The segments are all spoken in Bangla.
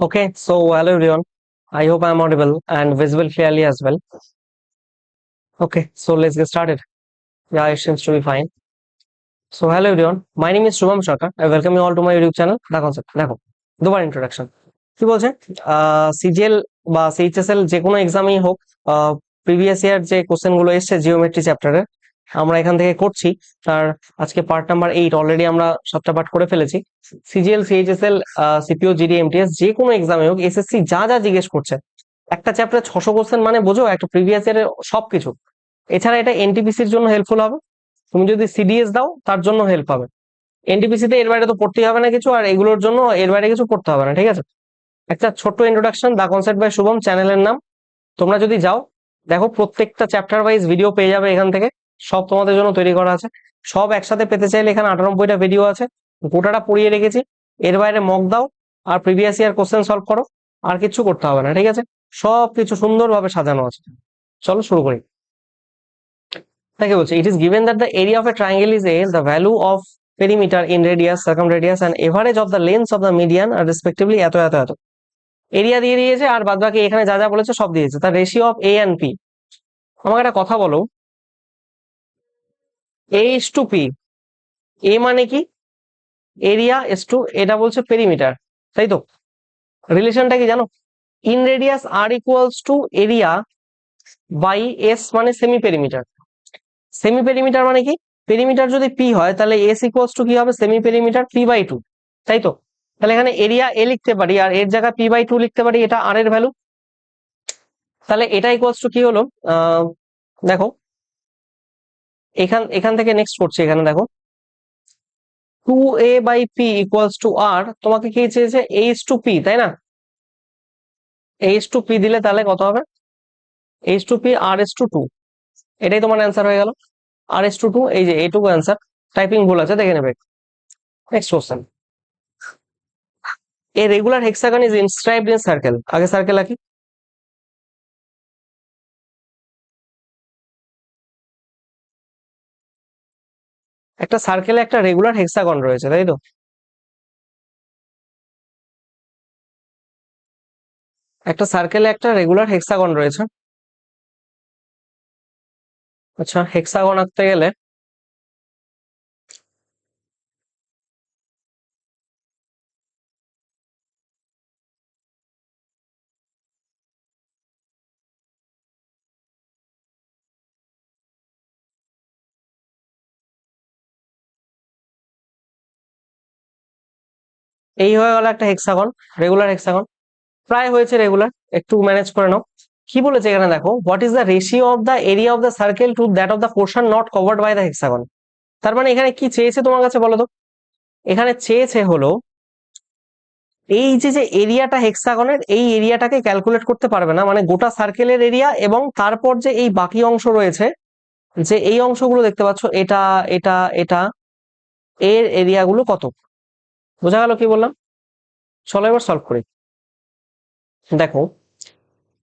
Okay, so hello everyone. I hope I'm audible and visible clearly as well. Okay, so let's get started. Yeah, it seems to be fine. So hello everyone. My name is Shubham Shaka. I welcome you all to my YouTube channel. The concept. দেখো দুবার ইন্ট্রোডাকশন কি বলছে সিজিএল বা সিএইচএসএল যে কোনো এক্সামই হোক প্রিভিয়াস ইয়ার যে কোশ্চেনগুলো এসছে জিওমেট্রি চ্যাপ্টারের আমরা এখান থেকে করছি। তার আজকে পার্ট নাম্বার এইট অলরেডি আমরা সবটা পার্ট করে ফেলেছি। CGL CHSL CPO GD MTS যে কোনো এক্সামে হোক এসএসসি যা যা জিজ্ঞেস করছে, একটা চ্যাপ্টারে ছশো কোশ্চেন মানে বোঝো, একটা প্রিভিয়াস ইয়ারের সবকিছু। এছাড়া এটা এনটিপিসির জন্য হেল্পফুল হবে। তুমি যদি সিডিএস দাও, তার জন্য হেল্প হবে এনটিপিসি তে এর বাইরে তো পড়তেই হবে না কিছু, আর এগুলোর জন্য এর বাইরে কিছু পড়তে হবে না, ঠিক আছে? একটা ছোট্ট introduction the concept by Shubham চ্যানেলের নাম। তোমরা যদি যাও, দেখো প্রত্যেকটা চ্যাপ্টার ওয়াইজ ভিডিও পেয়ে যাবে এখান থেকে। সব তোমাদের জন্য তৈরি করা আছে। সব একসাথে পেতে চাইলে এখানে আটানব্বইটা ভিডিও আছে। গোটাটা পড়িয়ে রেখেছি। এর বাইরে মক দাও আর প্রিভিয়াস ইয়ার কোশ্চেন সলভ করো। আর কিছু করতে হবে না, ঠিক আছে? সব কিছু সুন্দরভাবে সাজানো আছে। চলো শুরু করি। তাকে বলছে it is given that the area of a triangle is a the value of perimeter in radius, circumradius and average of the lengths of the median are respectively এত এত এত। এরিয়া দিয়ে দিয়েছে আর বাদ বাকি এখানে যা যা বলেছে সব দিয়েছে। তার ratio of A and P আমাকে একটা কথা বলো। এ টু পি এ মানে কি? এরিয়া এস টু এটা বলছে পেরিমিটার তাই তো? রিলেশনটা কি জানো? In radius r equals to area by S মানে সেমি পেরিমিটার সেমি পেরিমিটার মানে কি? পেরিমিটার যদি পি হয়, তাহলে এস ইকুয়ালস টু কি হবে? Semi perimeter P by two তাই তো? তাহলে এখানে এরিয়া এ লিখতে পারি, আর এর জায়গায় পি বাই টু লিখতে পারি, এটা আর এর ভ্যালু তাহলে এটা ইকুয়ালস টু কি হলো? দেখো এখান এখান থেকে নেক্সট করছি, এখানে দেখো। Two A by P equals to r তোমাকে কি চেয়েছে? এইচ টু পি তাই না? এইচ টু পি দিলে তাহলে কত হবে? H two P R S two two এটাই তোমার অ্যান্সার হয়ে গেল। আর এস টু টু এই যে এইটুকু অ্যান্সার টাইপিং ভুল আছে, দেখে নেবে। Next question a regular hexagon is inscribed in circle আগে সার্কেল আঁকি। একটা সার্কেলে একটা রেগুলার হেক্সাগন রয়েছে, তাই তো? একটা সার্কেলে একটা রেগুলার হেক্সাগন রয়েছে। আচ্ছা হেক্সাগন আঁকতে গেলে এই হয়ে গেল একটা হেক্সাগন রেগুলার হেক্সাগন প্রায় হয়েছে রেগুলার একটু ম্যানেজ করে নাও। কি বলেছে এখানে দেখো? What is the ratio of the area of the circle to that of the portion not covered by the hexagon তার মানে এখানে কি চেয়েছে তোমার কাছে বলো তো? এখানে চেয়েছে হলো, এই যে যে এরিয়াটা হেক্সাগনের এই এরিয়াটাকে ক্যালকুলেট করতে পারবে না। মানে গোটা সার্কেলের এরিয়া এবং তারপর যে এই বাকি অংশ রয়েছে, যে এই অংশগুলো দেখতে পাচ্ছ, এটা এটা এটা, এর এরিয়াগুলো কত? বোঝা গেল কি বললাম? চলো এবার সলভ করি। দেখো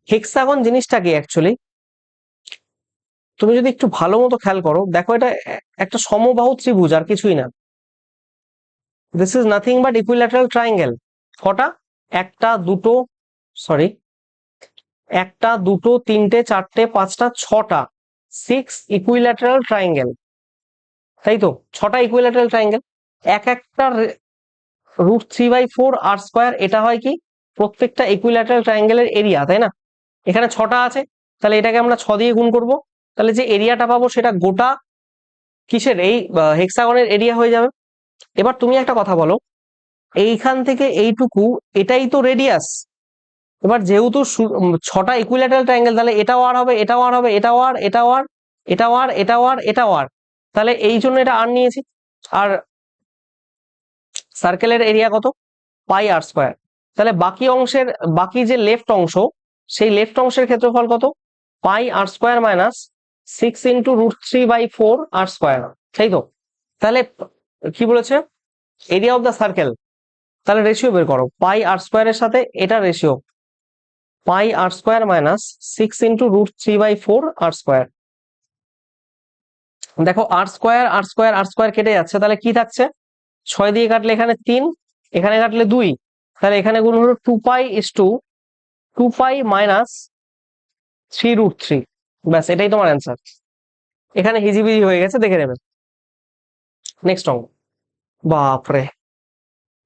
হেক্সাগন জিনিসটা কি অ্যাকচুয়ালি তুমি যদি একটু ভালো মতো খেয়াল করো, দেখো এটা একটা সমবাহু ত্রিভুজ আর কিছুই না। This is nothing but equilateral triangle কটা? একটা, দুটো সরি একটা, দুটো, তিনটে, চারটে, পাঁচটা, ছটা। সিক্স ইকুইল্যাটারাল ট্রায়াঙ্গেল তাই তো? ছটা ইকুইল্যাটারাল ট্রায়াঙ্গেল এক একটা root three by four r square, এটা হয় কি? প্রত্যেকটা ইকুইল্যাটারাল ট্রায়াঙ্গেলের এরিয়া তাই না? এখানে ছটা আছে, তাহলে এটাকে আমরা ছ দিয়ে গুণ করব। তাহলে যে এরিয়াটা পাবো সেটা গোটা কিসের? এই হেক্সাগনের এরিয়া হয়ে যাবে। এবার তুমি একটা কথা বলো, এইখান থেকে এইটুকু, এটাই তো রেডিয়াস এবার যেহেতু ছটা ইকুইল্যাটারাল ট্রায়াঙ্গেল তাহলে এটাও আর হবে, এটাও আর হবে, এটাও আর এটাও আর এটাও আর এটাও আর এটাও আর তাহলে এই জন্য এটা আর নিয়েছি। আর সার্কেলের এরিয়া কত? Pi r square. তাহলে বাকি অংশের, বাকি যে লেফট অংশ, সেই লেফট অংশের ক্ষেত্রফল কত? Pi r square minus six into root three by four r square তাই তো? তাহলে কি বলেছে? এরিয়া অফ দ্য সার্কেল তাহলে রেশিও বের করো। পাই আর স্কোয়ারের সাথে এটা ratio pi r square minus six into root three by four r square দেখো r square r square r square কেটে যাচ্ছে। তাহলে কি থাকছে? ছয় দিয়ে কাটলে এখানে তিন এখানে কাটলে দুই। তাহলে এখানে গুণ হলো two pi is to two pi minus three root three ব্যাস এটাই তোমার অ্যান্সার এখানে হিজিবিজি হয়ে গেছে দেখে নেবেন নেক্সট অঙ্ক। বাপরে।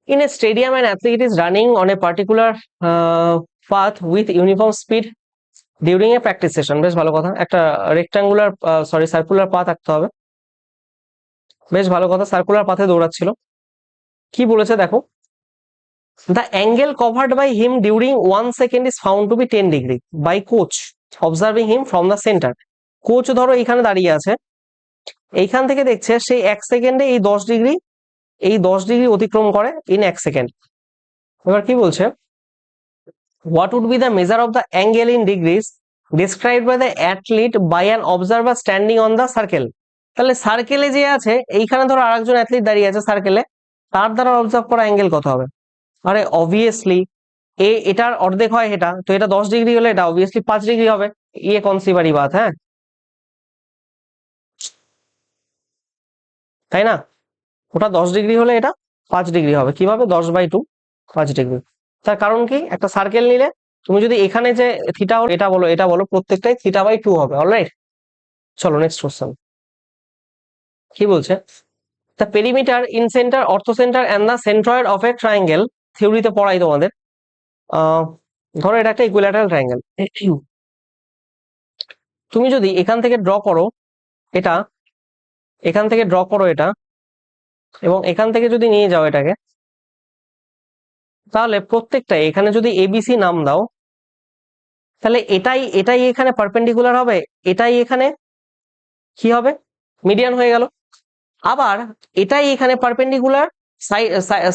A stadium, an athlete is running on a particular uh, path with uniform speed during a practice session. বেশ ভালো কথা। একটা রেক্টাঙ্গুলার সরি সার্কুলার পাথ আঁকতে হবে। বেশ ভালো কথা। সার্কুলার পাথে দৌড়াচ্ছিল। কি বলেছে দেখো? The angle covered by him during one second is found to be ten degree by coach observing him from the centre coach ধরো এখানে দাঁড়িয়ে আছে। এইখান থেকে দেখছে সেই এক সেকেন্ডে এই দশ ডিগ্রি এই দশ ডিগ্রি অতিক্রম করে ইন এক সেকেন্ড এবার কি বলছে? What would be the measure of the angle in degrees describe by the athlete by an observer standing on the circle তাহলে সার্কেলে যে আছে, এইখানে ধরো আরেকজন অ্যাথলিট দাঁড়িয়ে আছে সার্কেলে তার দ্বারা অবজার্ভ করা অ্যাঙ্গেল কত হবে? আরে অবভিয়াসলি এ, এটার অর্ধেক হয় এটা, তো এটা দশ ডিগ্রি হলে এটা অবভিয়াসলি পাঁচ ডিগ্রি হবে। ইয়ে কনসিবারি বাত হ্যাঁ? তাই না? ওটা দশ ডিগ্রি হলে এটা পাঁচ ডিগ্রি হবে। কীভাবে? দশ বাই টু পাঁচ ডিগ্রি তার কারণ কি? একটা সার্কেল নিলে তুমি যদি এখানে যে থিটা এটা বলো এটা বলো, প্রত্যেকটাই থিটা বাই টু হবে অলরাইট চলো নেক্সট কোশ্চেন কি বলছে? The perimeter incentre orthocentre and the centroid of a triangle থিওরিতে পড়াই তোমাদের। ধরো এটা একটা ইকুইল্যাটারাল ট্রায়াঙ্গেল তুমি যদি এখান থেকে ড্র করো এটা, এখান থেকে ড্র করো এটা, এবং এখান থেকে যদি নিয়ে যাও এটাকে, তাহলে প্রত্যেকটা, এখানে যদি এবিসি নাম দাও, তাহলে এটাই এটাই এখানে পারপেন্ডিকুলার হবে, এটাই এখানে কি হবে? মিডিয়ান হয়ে গেল। আবার এটাই এখানে পারপেন্ডিকুলার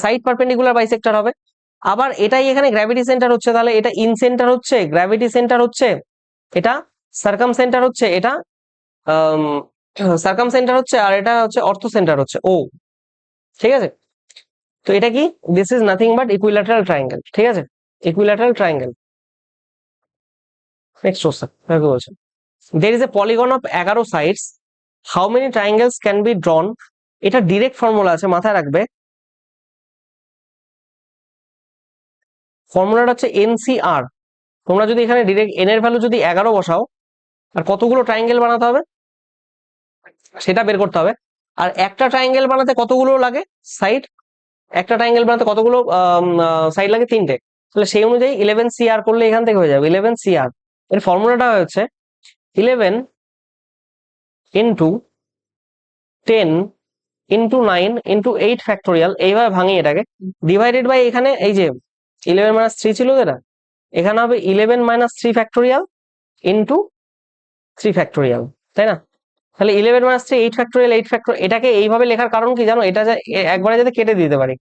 সাইড পারপেন্ডিকুলার বাইসেক্টর হবে। আবার এটাই এখানে গ্র্যাভিটি সেন্টার হচ্ছে, তাহলে এটা ইন সেন্টার হচ্ছে গ্র্যাভিটি সেন্টার হচ্ছে, এটা সার্কাম সেন্টার হচ্ছে, এটা সার্কাম সেন্টার হচ্ছে, আর এটা হচ্ছে অর্থ সেন্টার হচ্ছে, ও। ঠিক আছে? তো এটা কি? This is nothing but equilateral triangle ঠিক আছে? ইকুইল্যাটারাল ট্রায়াঙ্গেল নেক্সট কোশ্চেন কি বলছে there is a polygon of এগারো sides how many triangles can be drawn এটা ডিরেক্ট ফর্মুলা আছে, মাথায় রাখবে। ফর্মুলাটা হচ্ছে এনসিআর তোমরা যদি এখানে ডিরেক্ট এন এর ভ্যালু যদি এগারো বসাও, আর কতগুলো ট্রায়াঙ্গেল বানাতে হবে? সেটা বের করতে হবে। আর একটা ট্রায়াঙ্গেল বানাতে কতগুলো লাগে? সাইড একটা ট্রায়াঙ্গেল বানাতে কতগুলো সাইড লাগে? তিনটে। তাহলে সেই অনুযায়ী ইলেভেন সিআর করলে এখান থেকে হয়ে যাবে। ইলেভেন সিআর এর ফর্মুলাটা হচ্ছে eleven into ten into nine into eight factorial এইভাবে ভাঙি এটাকে ডিভাইডেড বাই এখানে এই যে ইলেভেন মাইনাস থ্রি ছিল যেটা, এখানে হবে eleven minus three factorial into three factorial তাই না? তাহলে eleven minus three eight factorial eight factor এটাকে এইভাবে লেখার কারণ কি জানো? এটা একবারে যাতে কেটে দিতে পারি।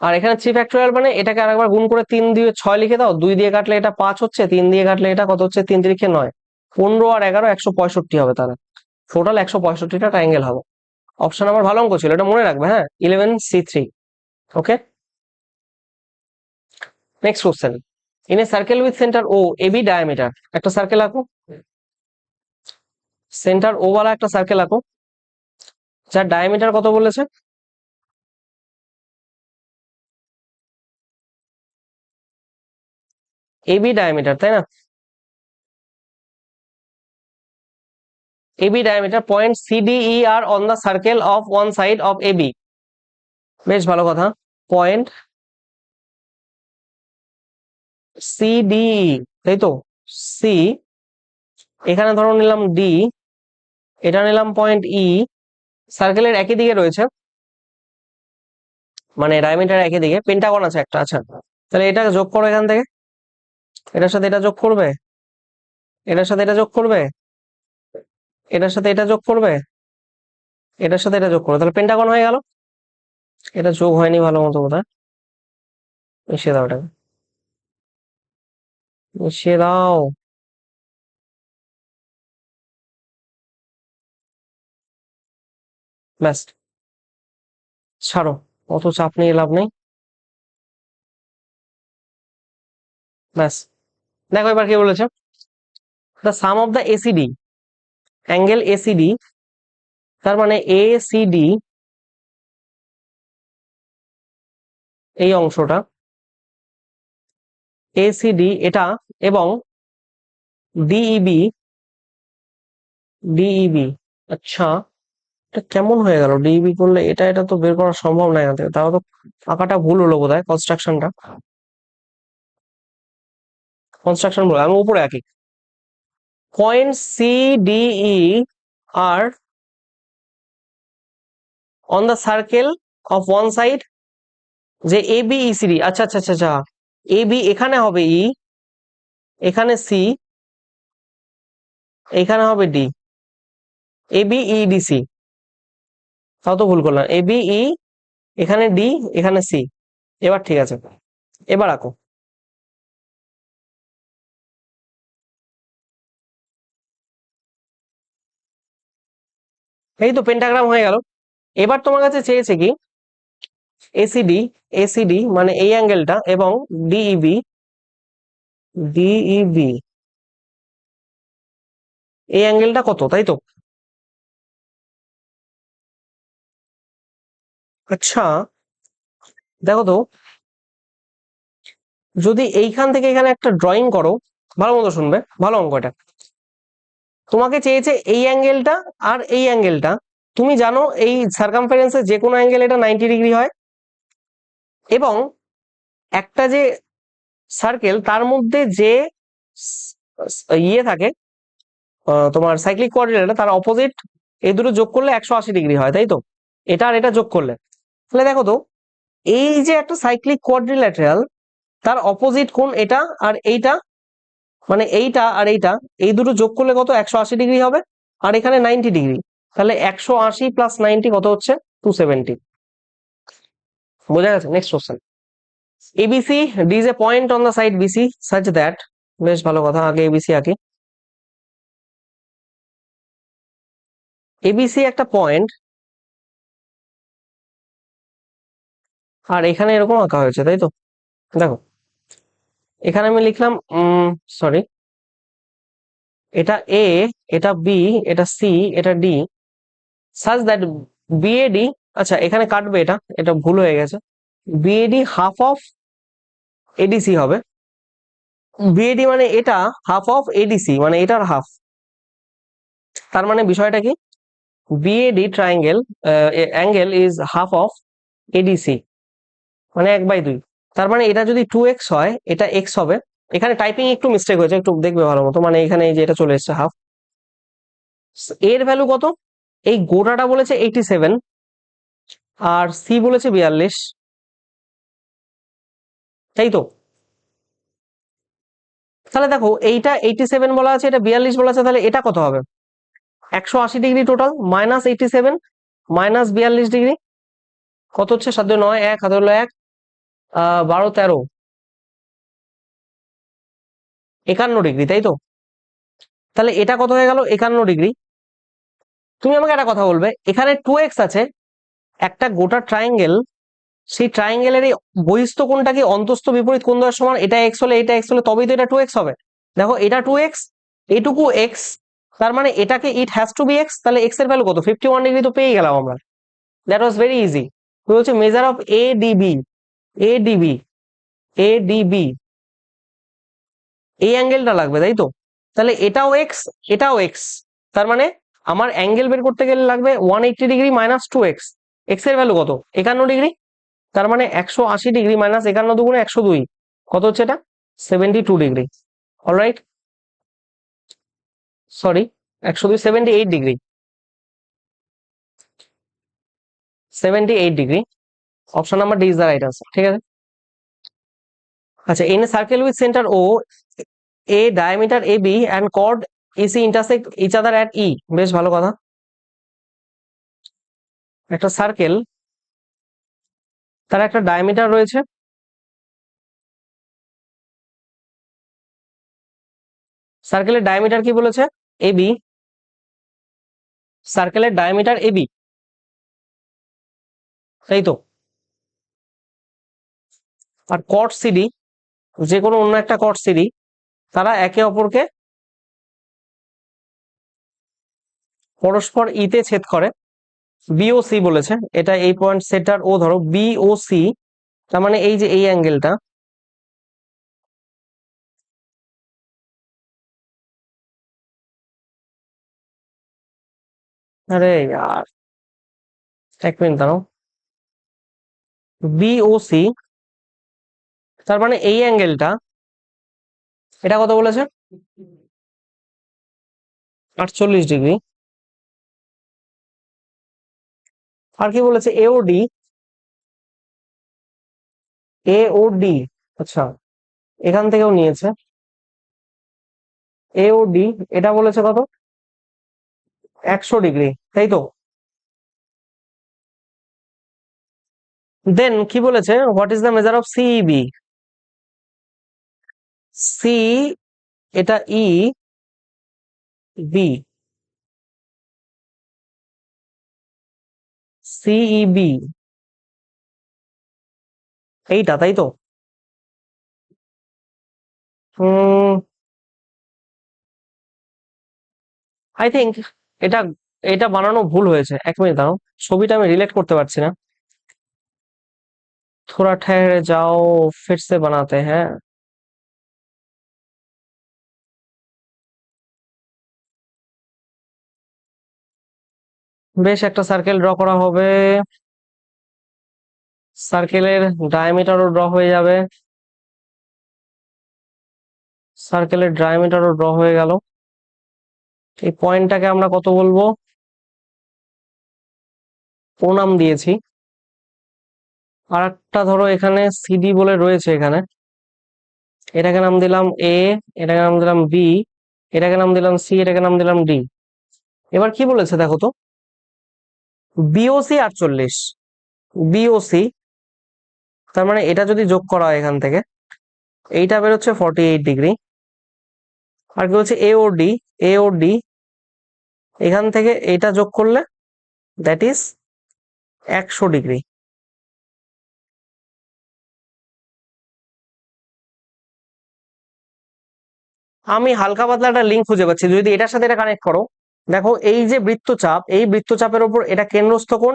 আর এখানে থ্রি ফ্যাক্টোরিয়াল মানে এটাকে আরেকবার গুণ করে তিন দিয়ে ছয় লিখে দাও, দুই দিয়ে কাটলে এটা পাঁচ হচ্ছে, তিন দিয়ে কাটলে এটা কত হচ্ছে? তিন তিরিখে নয়। পনেরো আর এগারো একশো পঁয়ষট্টি হবে তাহলে। টোটাল একশো পঁয়ষট্টিটা ট্রায়াঙ্গেল হবে। অপশন আমার ভালো অঙ্ক ছিল, এটা মনে রাখবে হ্যাঁ? Eleven C three okay next question in a circle with centre O AB diameter একটা সার্কেল আঁকো। সেন্টার ও ওয়ালা একটা সার্কেল আঁকো। যার ডায়ামিটার কত বলেছে? এবি ডায়ামিটার তাই না? AB diameter point CDE are on the circle of one side of AB বেশ ভালো কথা। পয়েন্ট সিডিই তাই তো? সি এখানে ধরো নিলাম ডি এটা নিলাম পয়েন্ট ই সার্কেলের একই দিকে রয়েছে। মানে ডায়ামিটার একই দিকে। পেন্টাগন আছে একটা আচ্ছা। তাহলে এটা যোগ করো এখান থেকে। এটার সাথে এটা যোগ করবে? এটার সাথে এটা যোগ করবে? এটার সাথে এটা যোগ করবে? এটার সাথে এটা যোগ করবে। তাহলে পেন্টাগন হয়ে গেল। এটা যোগ হয়নি ভালো মতো বোধহয়। মিশিয়ে দাও এটাকে। মিশিয়ে দাও। ব্যাস। ছাড়ো। অত চাপ নিয়ে লাভ নেই। ব্যাস। দেখো এবার কি বলেছে। The sum of the ACD angle ACD তার মানে এসিডি এই অংশটা এসিডি এটা এবং ডিইবি ডিইবি আচ্ছা এটা কেমন হয়ে গেল? ডিইবি করলে এটা এটা তো বের করা সম্ভব না এখান থেকে। তাহলে তো আঁকাটা ভুল হলো বোধহয় কনস্ট্রাকশনটা কনস্ট্রাকশন ভুল, আমি উপরে আঁকি। C DE are on the circle of one side যে এ বি ই সি আচ্ছা আচ্ছা আচ্ছা আচ্ছা। এ বি এখানে হবে ই এখানে সি এখানে হবে D A B E D C তাও তো ভুল করলাম। এ বি ই এখানে ডি এখানে সি এবার ঠিক আছে। এবার আঁকো। এই তো পেন্টাগ্রাম হয়ে গেল। এবার তোমার কাছে চেয়েছে কি? এসিডি এসিডি মানে এই অ্যাঙ্গেলটা এবং ডিইবি ডিইবি এই অ্যাঙ্গেলটা কত, তাই তো? আচ্ছা দেখো তো। যদি এইখান থেকে এখানে একটা ড্রয়িং করো, ভালো মতো শুনবে, ভালো অঙ্ক এটা। তোমাকে চেয়েছে এই অ্যাঙ্গেলটা আর এই অ্যাঙ্গেলটা। তুমি জানো এই সার্কামফারেন্সে যে কোনো অ্যাঙ্গেল এটা নাইনটি ডিগ্রি হয়। এবং একটা যে সার্কেল তার মধ্যে যে ইয়ে থাকে তোমার সাইক্লিক কোঅর্ডিনেট তার অপোজিট এই দুটো যোগ করলে একশো আশি ডিগ্রি হয়, তাই তো? এটা আর এটা যোগ করলে। তাহলে দেখো তো, এই যে একটা সাইক্লিক কোয়াড্রিল্যাটারাল তার অপোজিট কোন এটা আর এইটা মানে এইটা আর এইটা, এই দুটো যোগ করলে কত? একশো আশি ডিগ্রি হবে। আর এখানে নাইনটি ডিগ্রি। তাহলে একশো আশি প্লাস নাইনটি কত হচ্ছে? টু সেভেন্টি বোঝা গেছে? Next question ABC D is a point on the side BC such that বেশ ভালো কথা, আগে এবিসি আঁকি। এবিসি একটা পয়েন্ট আর এখানে এরকম আঁকা হয়েছে, তাই তো? দেখো এখানে আমি লিখলাম সরি এটা এ এটা বি এটা সি এটা ডি সাজ দ্যাট বিএডি আচ্ছা এখানে কাটবে এটা এটা ভুল হয়ে গেছে বিএডি হাফ অফ এডিসি হবে বিএডি মানে এটা হাফ অফ এডিসি মানে এটার হাফ তার মানে বিষয়টা কি? BAD triangle angle is half of ADC মানে এক বাই দুই। তার মানে এটা যদি টু এক্স হয়, এটা এক্স হবে। এখানে টাইপিং একটু মিস্টেক হয়েছে, একটু দেখবে ভালো মতো। মানে এখানে এই যে এটা চলে এসছে হাফ এর ভ্যালু কত? এই গোটাটা বলেছে এইটি সেভেন আর সি বলেছে বিয়াল্লিশ। তাই তো? তাহলে দেখো, এইটা এইটি সেভেন বলা আছে, এটা বিয়াল্লিশ বলা আছে, তাহলে এটা কত হবে? একশো আশি degree total minus eighty seven minus বিয়াল্লিশ ডিগ্রি। কত হচ্ছে? সাধ্য নয়, এক হাতে হলো এক। বারো, তেরো। একান্ন ডিগ্রি, তাই তো? তাহলে এটা কত হয়ে গেল? একান্ন ডিগ্রি। তুমি আমাকে একটা কথা বলবে। এখানে টু এক্স আছে। একটা গোটা ট্রায়াঙ্গেল সেই ট্রায়াঙ্গেলের এই বহিস্থ কোণটা কি অন্তস্থ বিপরীত কোন দেওয়ার সমান? এটা এক্স হলে এটা এক্স হলে তবেই তো এটা টু এক্স হবে। দেখো, এটা টু এক্স এটুকু এক্স তার মানে এটাকে it has to be X তাহলে এক্সের ভ্যালু কত? ফিফটি ওয়ান ডিগ্রি তো পেয়ে গেলাম আমরা। দ্যাট ওয়াজ ভেরি ইজি হচ্ছে measure of A DB A DB A এই অ্যাঙ্গেলটা লাগবে, তাই তো? তাহলে এটাও এক্স এটাও এক্স তার মানে আমার অ্যাঙ্গেল বের করতে গেলে লাগবে one eighty degree minus two X এক্সের ভ্যালু কত? একান্ন ডিগ্রি তার মানে একশো আশি ডিগ্রি মাইনাস একান্ন দুগুণে একশো দুই। কত হচ্ছে এটা? Seventy two degree alright sorry একশো দুই seventy eight degree seventy eight degree option number D is the right answer ঠিক আছে? আচ্ছা in circle with centre O A diameter A B and chord EC intersect each other at E বেশ ভালো কথা। একটা সার্কেল তার একটা ডায়ামিটার রয়েছে। সার্কেলের ডায়ামিটার কি বলেছে? এ বি সার্কেলের ডায়ামিটার এ বি তাই তো। আর কট সিডি যে কোনো অন্য একটা কট সিডি তারা একে অপরকে পরস্পর ইতে ছেদ করে। বিওসি বলেছে, এটা এই পয়েন্ট সেটার ও ধরো বিওসি তার মানে এই যে এই অ্যাঙ্গেলটা আরে यार, এক মিনিট দাঁড়াও। বিওসি তার মানে এই অ্যাঙ্গেলটা, এটা কত বলেছে? আটচল্লিশ ডিগ্রি। আর কি বলেছে? এওডি এওডি আচ্ছা। এখান থেকেও নিয়েছে। এওডি এটা বলেছে কত? একশো ডিগ্রি, তাই তো? দেন কি বলেছে? What is the measure of CEB C এটা ই বি সিইবি এইটা তাই তো আই থিঙ্ক এটা এটা বানানো ভুল হয়েছে এক মিনিট দাঁড়াও ছবিটা আমি রিলেট করতে পারছি না थोड़ा ठहर जाओ फिर से बनाते हैं বেশ, একটা সার্কেল ড্র করা হবে। সার্কেলের ডায়ামিটারও ড্র হয়ে যাবে। সার্কেলের ডায়ামিটারও ড্র হয়ে গেল। এই পয়েন্টটাকে আমরা কত বলব? নাম দিয়েছি। আর একটা ধরো এখানে সিডি বলে রয়েছে এখানে। এটাকে নাম দিলাম এ এটাকে নাম দিলাম বি এটাকে নাম দিলাম সি এটাকে নাম দিলাম ডি এবার কি বলেছে দেখো তো? বিওসি আটচল্লিশ। বিওসি তার মানে এটা যদি যোগ করা হয় এখান থেকে, এইটা বেরোচ্ছে ফর্টি এইট ডিগ্রি আর কি হচ্ছে এ ও ডি এ ও ডি এখান থেকে এটা যোগ করলে দ্যাট ইজ একশো ডিগ্রি আমি হালকা পাতলা একটা লিঙ্ক খুঁজে পাচ্ছি, যদি এটার সাথে এটা কানেক্ট করো। দেখো, এই যে বৃত্তচাপ, এই বৃত্তচাপের উপর এটা কেন্দ্রস্থ কোণ,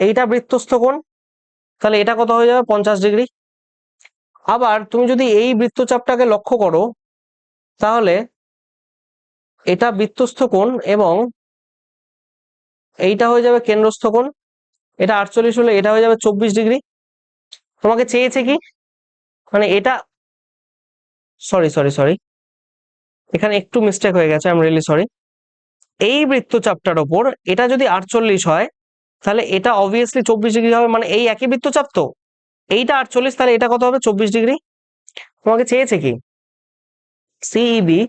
এইটা বৃত্তস্থ কোণ, তাহলে এটা কত হয়ে যাবে? পঞ্চাশ ডিগ্রি। আবার তুমি যদি এই বৃত্তচাপটাকে লক্ষ্য করো, তাহলে এটা বৃত্তস্থ কোণ এবং এইটা হয়ে যাবে কেন্দ্রস্থ কোণ। এটা আটচল্লিশ হলে এটা হয়ে যাবে চব্বিশ ডিগ্রি। তোমাকে চেয়েছে কি? মানে এটা সরি সরি সরি এখানে একটু মিস্টেক হয়ে গেছে আই রিয়েলি সরি এই বৃত্তচাপটার ওপর এটা যদি আটচল্লিশ হয়, তাহলে এটা অবভিয়াসলি চব্বিশ ডিগ্রি হবে মানে এই একই বৃত্তচাপ তো। এইটা আটচল্লিশ, তাহলে এটা কত হবে? চব্বিশ ডিগ্রি। তোমাকে চেয়েছে কি? সিইবি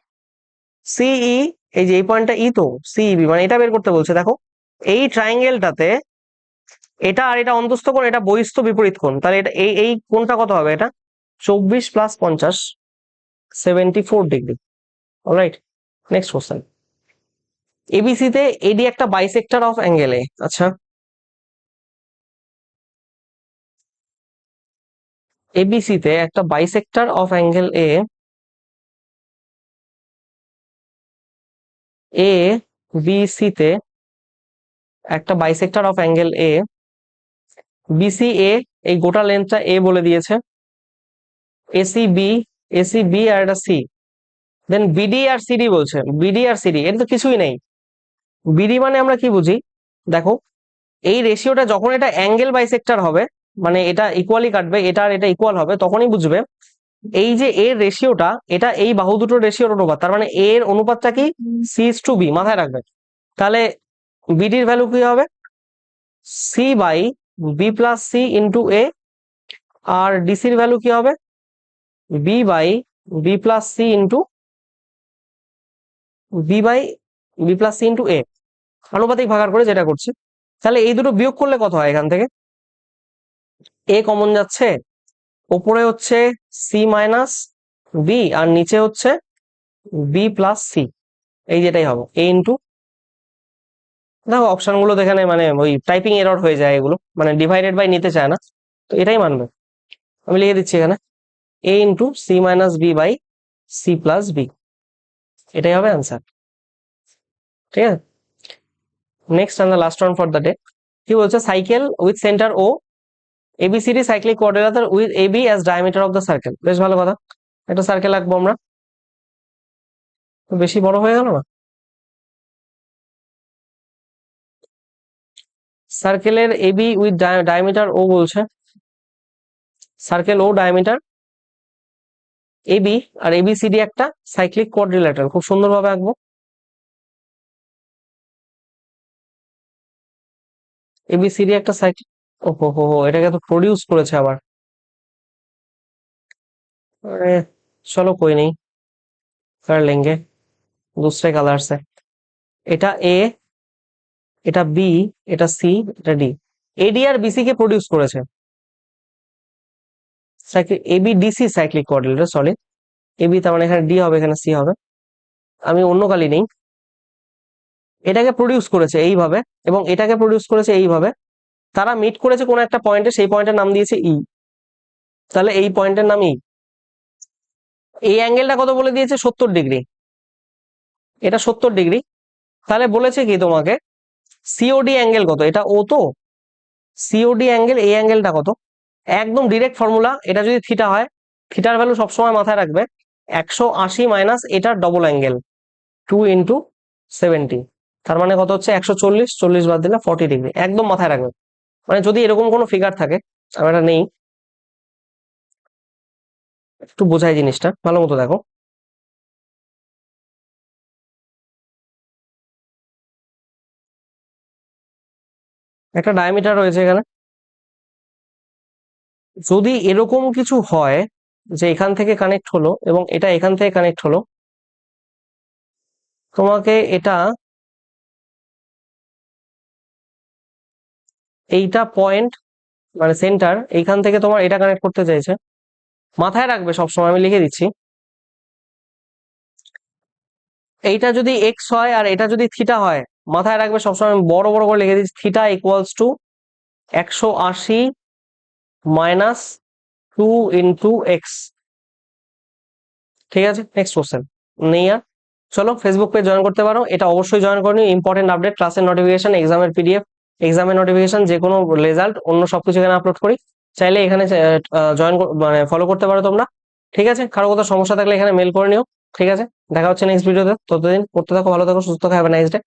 সিই এই যে এই পয়েন্টটা ই তো সিইবি মানে এটা বের করতে বলছে, দেখো। এই ট্রায়াঙ্গেলটাতে এটা আর এটা অন্তস্থ কোণ, এটা বহিস্থ বিপরীত কোণ, তাহলে এটা এই এই কোণটা কত হবে এটা? চব্বিশ প্লাস পঞ্চাশ seventy four degree alright next question ABC তে এডি একটা বাইসেক্টর অফ অ্যাঙ্গেল আচ্ছা। এবিসি তে একটা bisector of angle A A BC তে একটা bisector of angle A BC A এই গোটা লেন্থটা এ বলে দিয়েছে। এসি বি এসি বি আর সি দেন বিডি আর সিডি বলছে। বিডি আর সিডি এর তো কিছুই নেই। বিডি মানে আমরা কি বুঝি? দেখো, এই রেশিওটা যখন এটা অ্যাঙ্গেল বাইসেক্টর হবে মানে এটা ইকুয়ালি কাটবে, এটা আর এটা ইকুয়াল হবে, তখনই বুঝবে এই যে এর রেশিওটা এটা এই বাহু দুটোর রেশিওর অনুপাত, তার মানে এর অনুপাতটা কি? সি টু বি মাথায় রাখবে। তাহলে বিডির ভ্যালু কি হবে? C by B plus C into A আর ডিসির ভ্যালু কি হবে? B by B plus C into B by B plus C into A আনুপাতিক ভাগার করে যেটা করছি, তাহলে এই দুটো বিয়োগ করলে কত হয় এখান থেকে? এ কমন যাচ্ছে, ওপরে হচ্ছে সি মাইনাস বি আর নিচে হচ্ছে বি প্লাস সি এই যেটাই হবে এ ইন্টু দেখো অপশনগুলো এখানে মানে ওই টাইপিং এরর হয়ে যায় এগুলো মানে ডিভাইডেড বাই নিতে চায় না, তো এটাই মানবে। আমি লিখে দিচ্ছি এখানে A into C minus B by C plus B এটাই হবে অ্যান্সার ঠিক আছে? Next and the last one for the day কি বলছে cycle with centre O ABCD cyclic coordinator with AB as diameter of the circle বেশ ভালো কথা। একটা সার্কেল আঁকবো আমরা। বেশি বড় হয়ে গেল না? সার্কেলের এবি উইথ ডায়ামিটার ও বলছে। সার্কেল ও ডায়ামিটার এবি আর এবিসিডি একটা সাইক্লিক কোয়াড্রিল্যাটারাল খুব সুন্দরভাবে আঁকবো। এবিসিডি একটা সাইক্লিক ও হো হো হো এটাকে তো প্রডিউস করেছে আবার अरे चलो कोई नहीं कर लेंगे दूसरे कलर से এটা এ এটা বি এটা সি এটা ডি এডি আর বিসি কে প্রডিউস করেছে cyclic AB DC cyclic coordinator sorry AB তার মানে এখানে ডি হবে এখানে সি হবে আমি অন্য কালি নেই এটাকে প্রডিউস করেছে এইভাবে এবং এটাকে প্রডিউস করেছে এইভাবে। তারা মিট করেছে কোনো একটা পয়েন্টে সেই পয়েন্টের নাম দিয়েছে ই তাহলে এই পয়েন্টের নাম ই এই অ্যাঙ্গেলটা কত বলে দিয়েছে? সত্তর ডিগ্রি এটা সত্তর ডিগ্রি তাহলে বলেছে কি তোমাকে? সিওডি অ্যাঙ্গেল কত? এটা ও তো? সিওডি অ্যাঙ্গেল এই অ্যাঙ্গেলটা কত? একদম ডিরেক্ট ফর্মুলা এটা যদি থিটা হয় থিটার ভ্যালু সবসময় মাথায় রাখবে। একশো আশি মাইনাস এটার double angle two into seventy তার মানে কত হচ্ছে? একশো চল্লিশ চল্লিশ বাদ দিলে ফর্টি ডিগ্রি একদম মাথায় রাখবে মানে যদি এরকম কোনো ফিগার থাকে, আমি এটা নেই। একটু বোঝাই জিনিসটা, ভালো মতো দেখো। একটা ডায়ামিটার রয়েছে এখানে। যদি এরকম কিছু হয়, যে এখান থেকে কানেক্ট হলো এবং এটা এখান থেকে কানেক্ট হলো, তোমাকে এটা এইটা পয়েন্ট মানে সেন্টার এইখান থেকে তোমার এটা কানেক্ট করতে চাইছে। মাথায় রাখবে সবসময়, আমি লিখে দিচ্ছি। এইটা যদি এক্স হয় আর এটা যদি থিটা হয়, মাথায় রাখবে সবসময় আমি বড় বড় করে লিখে দিচ্ছি থিটা ইকুয়ালস টু একশো আশি মাইনাস টু ইন্টু এক্স ঠিক আছে? নেক্সট কোশ্চেন নেই আর চলো ফেসবুক পেজ জয়েন করতে পারো। এটা অবশ্যই জয়েন করে নিও। ইম্পর্টেন্ট আপডেট ক্লাসের নোটিফিকেশন এক্সামের পিডিএফ এক্সামের নোটিফিকেশন যে কোনো রেজাল্ট অন্য সবকিছু এখানে আপলোড করি। চাইলে এখানে জয়েন মানে ফলো করতে পারো তোমরা। ঠিক আছে? কারও কোথাও সমস্যা থাকলে এখানে মেল করে নিও। ঠিক আছে? দেখা হচ্ছে নেক্সট ভিডিওতে ততদিন করতে থাকো, ভালো থাকো, সুস্থ থাকো হ্যাভ নাইস ডে